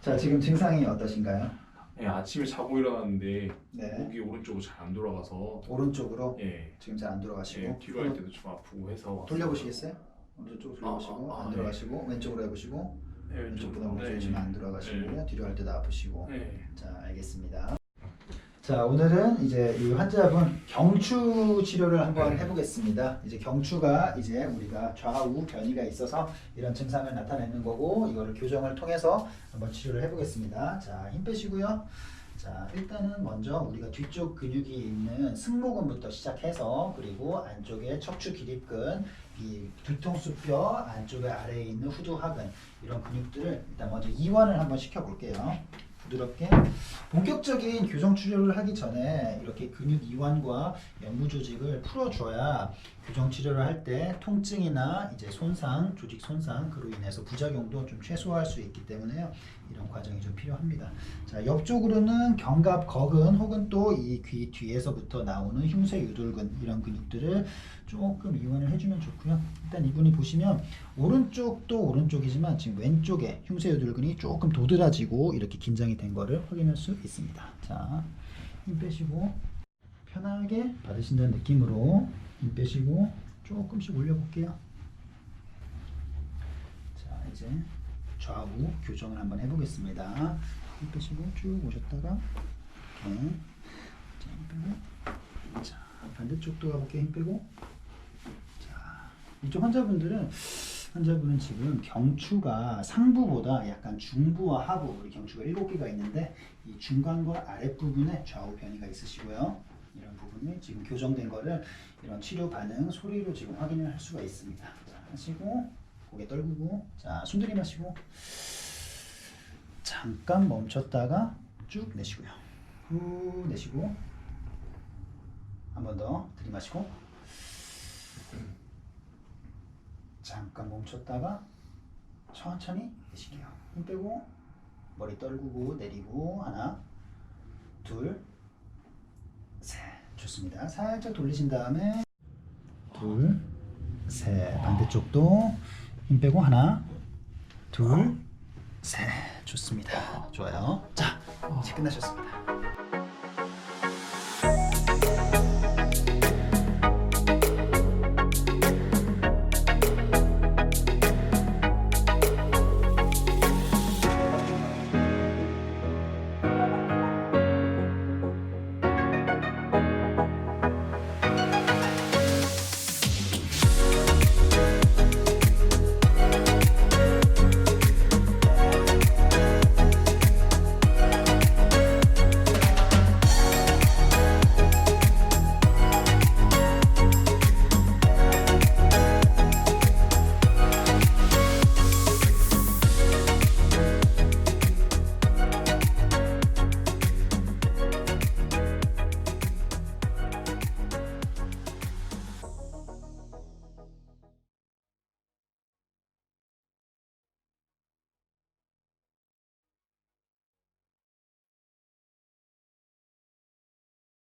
자, 지금 증상이 어떠신가요? 예, 아침에 자고 일어났는데 네. 목이 오른쪽으로 잘 안 돌아가서 오른쪽으로 예, 지금 잘 안 돌아가시고 예 뒤로 할 때도 좀 아프고 해서 돌려보시겠어요? 오른쪽 돌려보시고 아, 아, 안 네. 들어가시고 왼쪽으로 해보시고 예, 왼쪽보다 좀- 오른쪽 네. 지금 안 들어가시고 뒤로 할 때도 아프시고 네. 자 알겠습니다. 자 오늘은 이제 이 환자분 경추 치료를 한번 해보겠습니다. 이제 경추가 이제 우리가 좌우 변이가 있어서 이런 증상을 나타내는 거고 이거를 교정을 통해서 한번 치료를 해보겠습니다. 자 힘 빼시고요. 자 일단은 먼저 우리가 뒤쪽 근육이 있는 승모근부터 시작해서 그리고 안쪽에 척추 기립근, 이 뒤통수뼈 안쪽에 아래에 있는 후두하근 이런 근육들을 일단 먼저 이완을 한번 시켜볼게요. 부드럽게 본격적인 교정 치료를 하기 전에 이렇게 근육 이완과 연무 조직을 풀어줘야 교정 치료를 할 때 통증이나 이제 손상, 조직 손상 그로 인해서 부작용도 좀 최소화할 수 있기 때문에요. 이런 과정이 좀 필요합니다. 자, 옆쪽으로는 견갑 거근 혹은 또 이 귀 뒤에서부터 나오는 흉쇄 유돌근 이런 근육들을 조금 이완을 해주면 좋고요. 일단 이분이 보시면 오른쪽도 오른쪽이지만 지금 왼쪽에 흉쇄 유돌근이 조금 도드라지고 이렇게 긴장이 된 거를 확인할 수 있습니다. 자, 힘 빼시고 편하게 받으신다는 느낌으로 힘 빼시고 조금씩 올려볼게요. 자, 이제 좌우 교정을 한번 해보겠습니다. 힘 빼시고 쭉 오셨다가 이렇게 자, 힘 빼고 자, 반대쪽도 가볼게요. 힘 빼고 자, 이쪽 환자분들은 환자분은 지금 경추가 상부보다 약간 중부와 하부 우리 경추가 7개가 있는데 이 중간과 아랫부분에 좌우 변이가 있으시고요. 이런 부분이 지금 교정된 거를 이런 치료 반응 소리로 지금 확인을 할 수가 있습니다. 자, 하시고 고개 떨구고 자, 숨 들이마시고 잠깐 멈췄다가 쭉 내쉬고요. 후 내쉬고 한 번 더 들이마시고 잠깐 멈췄다가 천천히 내쉴게요. 힘 빼고 머리 떨구고 내리고 하나 둘 셋 좋습니다. 살짝 돌리신 다음에 둘 셋 반대쪽도 힘 빼고 하나 둘 셋 좋습니다. 좋아요. 자 이제 끝나셨습니다.